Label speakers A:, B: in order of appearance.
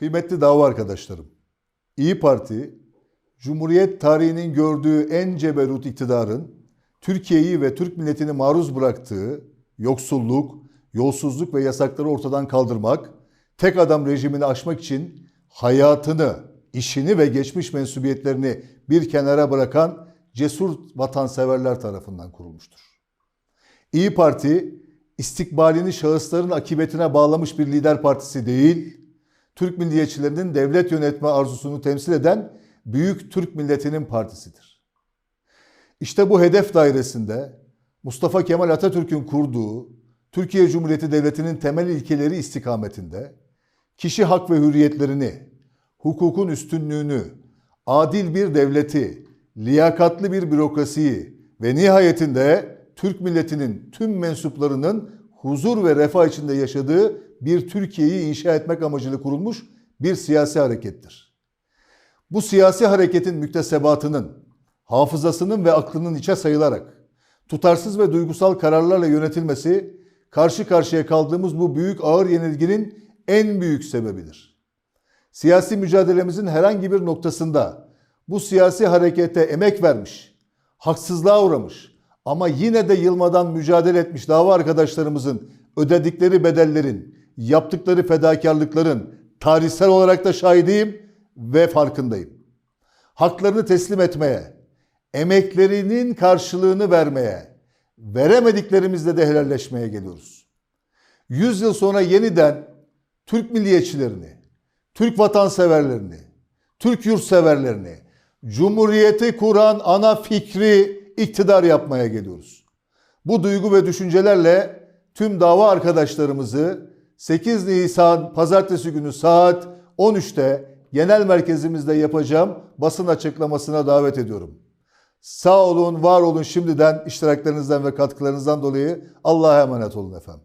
A: Kıymetli dava arkadaşlarım, İyi Parti, Cumhuriyet tarihinin gördüğü en ceberut iktidarın Türkiye'yi ve Türk milletini maruz bıraktığı yoksulluk, yolsuzluk ve yasakları ortadan kaldırmak, tek adam rejimini aşmak için hayatını, işini ve geçmiş mensubiyetlerini bir kenara bırakan cesur vatanseverler tarafından kurulmuştur. İyi Parti istikbalini şahısların akıbetine bağlamış bir lider partisi değil, Türk milliyetçilerinin devlet yönetme arzusunu temsil eden büyük Türk milletinin partisidir. İşte bu hedef dairesinde Mustafa Kemal Atatürk'ün kurduğu Türkiye Cumhuriyeti Devleti'nin temel ilkeleri istikametinde kişi hak ve hürriyetlerini, hukukun üstünlüğünü, adil bir devleti, liyakatlı bir bürokrasiyi ve nihayetinde Türk milletinin tüm mensuplarının huzur ve refah içinde yaşadığı bir Türkiye'yi inşa etmek amacıyla kurulmuş bir siyasi harekettir. Bu siyasi hareketin müktesebatının, hafızasının ve aklının içe sayılarak tutarsız ve duygusal kararlarla yönetilmesi karşı karşıya kaldığımız bu büyük ağır yenilginin en büyük sebebidir. Siyasi mücadelemizin herhangi bir noktasında bu siyasi harekete emek vermiş, haksızlığa uğramış ama yine de yılmadan mücadele etmiş dava arkadaşlarımızın ödedikleri bedellerin, yaptıkları fedakarlıkların tarihsel olarak da şahidiyim ve farkındayım. Haklarını teslim etmeye, emeklerinin karşılığını vermeye, veremediklerimizle de helalleşmeye geliyoruz. 100 yıl sonra yeniden Türk milliyetçilerini, Türk vatanseverlerini, Türk yurtseverlerini, Cumhuriyeti kuran ana fikri iktidar yapmaya geliyoruz. Bu duygu ve düşüncelerle tüm dava arkadaşlarımızı 8 Nisan pazartesi günü saat 13'te genel merkezimizde yapacağım basın açıklamasına davet ediyorum. Sağ olun, var olun şimdiden iştiraklerinizden ve katkılarınızdan dolayı Allah'a emanet olun efendim.